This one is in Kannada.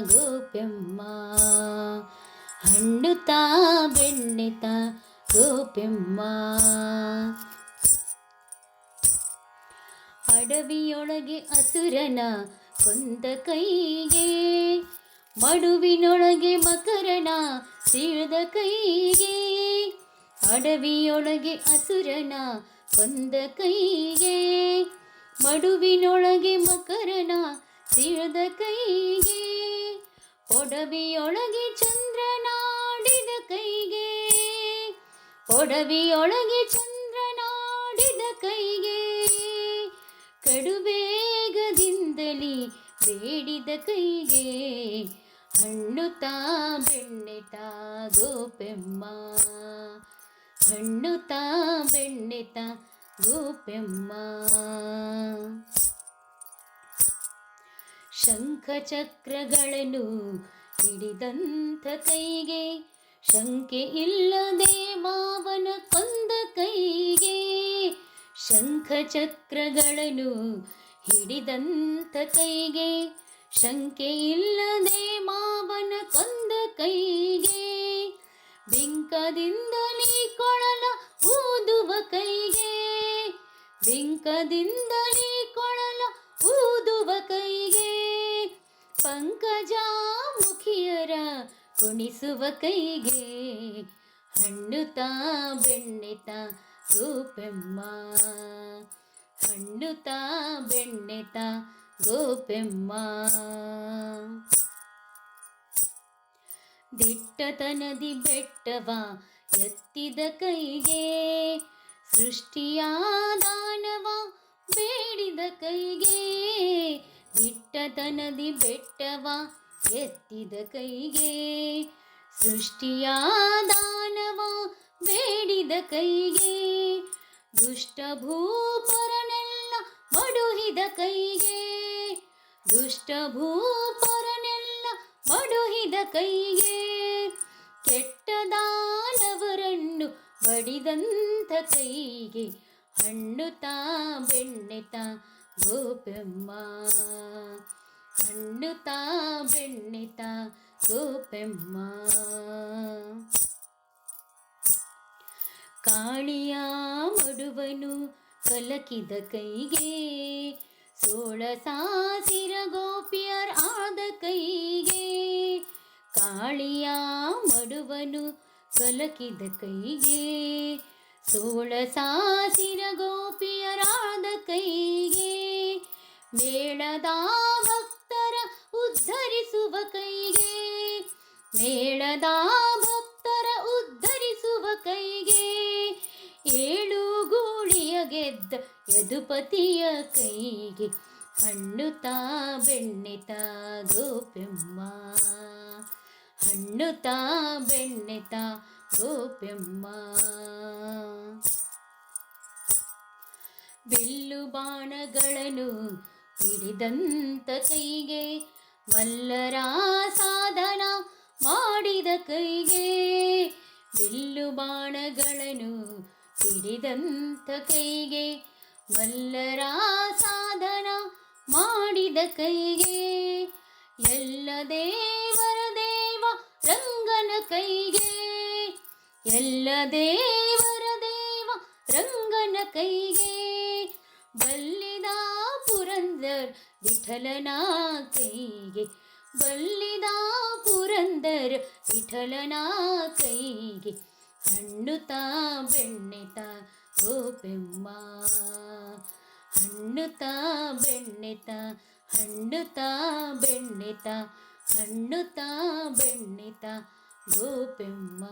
ಗೋಪ್ಯಮ್ಮ హండుతా బెన్నెత ಗೋಪ್ಯಮ್ಮ ಅಡವಿಯೊಳಗೆ ಅಸುರನ ಕೊಂದ ಕೈಗೆ. ಮಡುವಿನೊಳಗೆ ಮಕರನ ಸೀಳದ ಕೈಗೆ. ಅಡವಿಯೊಳಗೆ ಅಸುರನ ಕೊಂದ ಕೈಗೆ. ಮಡುವಿನೊಳಗೆ ಮಕರನ ಸೀಳದ ಕೈಗೆ. ಒಡವಿಯೊಳಗೆ ಚಂದ್ರನಾಡಿದ ಕೈಗೆ ಒಡವಿಯೊಳಗೆ ಚಂದ್ರನಾಡಿದ ಕೈಗೆ ಕಡುಬೇಗದಿಂದಲೇ ಬೇಡಿದ ಕೈಗೆ ಹಣ್ಣು ತಾ ಬೆಣ್ಣೆ ತಾ ಗೋಪೆಮ್ಮ ಹಣ್ಣು ತಾ ಬೆಣ್ಣೆ ತಾ ಗೋಪೆಮ್ಮ ಶಂಖಚಕ್ರಗಳನ್ನು ಹಿಡಿದಂಥ ಕೈಗೆ ಶಂಕೆ ಇಲ್ಲದೆ ಮಾವನ ಕೊಂದ ಕೈಗೆ ಶಂಖಚಕ್ರಗಳನ್ನು ಹಿಡಿದಂಥ ಕೈಗೆ ಶಂಕೆ ಇಲ್ಲದೆ ಮಾವನ ಕೊಂದ ಕೈಗೆ ಬಿಂಕದಿಂದಲೇ ಕೊಳಲ ಊದುವ ಕೈಗೆ ಬಿಂಕದಿಂದಲೇ ಕೊಳಲ ಕುಣಿಸುವ ಕೈಗೆ ಹಣ್ಣು ತಾ ಬೆಣ್ಣೆ ತಾ ಗೋಪೆಮ್ಮ. ಹಣ್ಣು ತಾ ಬೆಣ್ಣೆ ತಾ ಗೋಪೆಮ್ಮ ದಿಟ್ಟತನದಿ ಬೆಟ್ಟವ ಎತ್ತಿದ ಕೈಗೆ ಸೃಷ್ಟಿಯ ದಾನವ ಬೇಡಿದ ಕೈಗೆ ದಿಟ್ಟತನದಿ ಬೆಟ್ಟವ ಎತ್ತಿದ ಕೈಗೆ ಸೃಷ್ಟಿಯ ದಾನವ ಬೇಡಿದ ಕೈಗೆ ದುಷ್ಟ ಭೂಪರನೆಲ್ಲ ಬಡುಹಿದ ಕೈಗೆ ದುಷ್ಟ ಭೂಪರನೆಲ್ಲ ಬಡುಹಿದ ಕೈಗೆ, ಕೆಟ್ಟ ದಾನವರನ್ನು ಬಡಿದಂಥ ಕೈಗೆ ಹಣ್ಣು ತಾ ಬೆಣ್ಣೆ ತಾ ಗೋಪೆಮ್ಮ ಹಣ್ಣು ತಾ ಗೋಪೆಮ್ಮ. ಕಾಳಿಯ ಮಡುವನು ಕಲಕಿದ ಕೈಗೆ, ಸೋಳ ಸಾಸಿರ ಗೋಪಿಯರ್ ಆದ ಕೈಗೆ. ಕಾಳಿಯ ಮಡುವನು ಕಲಕಿದ ಕೈಗೆ, ಸೋಳ ಸಾಸಿರ ಗೋಪಿಯರಾದ ಮೇಳದ ಭಕ್ತರ ಉದ್ಧರಿಸುವ ಕೈಗೆ ಏಳು ಗೂಳಿಯ ಗೆದ್ದ ಯದುಪತಿಯ ಕೈಗೆ ಹಣ್ಣು ತಾ, ಬೆಣ್ಣೆ ತಾ ಗೋಪೆಮ್ಮ ಹಣ್ಣು ತಾ, ಬೆಣ್ಣೆ ತಾ ಗೋಪೆಮ್ಮ ಬಿಲ್ಲು ಬಾಣಗಳನ್ನು ಹಿಡಿದಂತ ಕೈಗೆ ಮಲ್ಲರ ಕೈಗೆ ಬಿಲ್ಲು ಬಾಣಗಳನ್ನು ಹಿಡಿದಂತ ಕೈಗೆ ಮಲ್ಲರ ಸಾಧನ ಮಾಡಿದ ಕೈಗೆ ಎಲ್ಲ ದೇವರ ದೇವ ರಂಗನ ಕೈಗೆ ಎಲ್ಲ ದೇವರ ದೇವ ರಂಗನ ಕೈಗೆ ಬಲ್ಲಿದ ಪುರಂದರ್ ವಿಠಲನ ಕೈಗೆ ಬಲ್ಲಿದ ಪುರಂದರ್ ವಿಠಲನ ಕೈಗೆ ಹಣ್ಣು ತಾ ಬೆಣ್ಣೆ ತಾ ಗೋಪೆಮ್ಮ ಹಣ್ಣು ತಾ ಬೆಣ್ಣೆ ತಾ ಹಣ್ಣು ತಾ ಬೆಣ್ಣೆ ತಾ ಹಣ್ಣು ತಾ ಬೆಣ್ಣೆ ತಾ ಗೋಪೆಮ್ಮ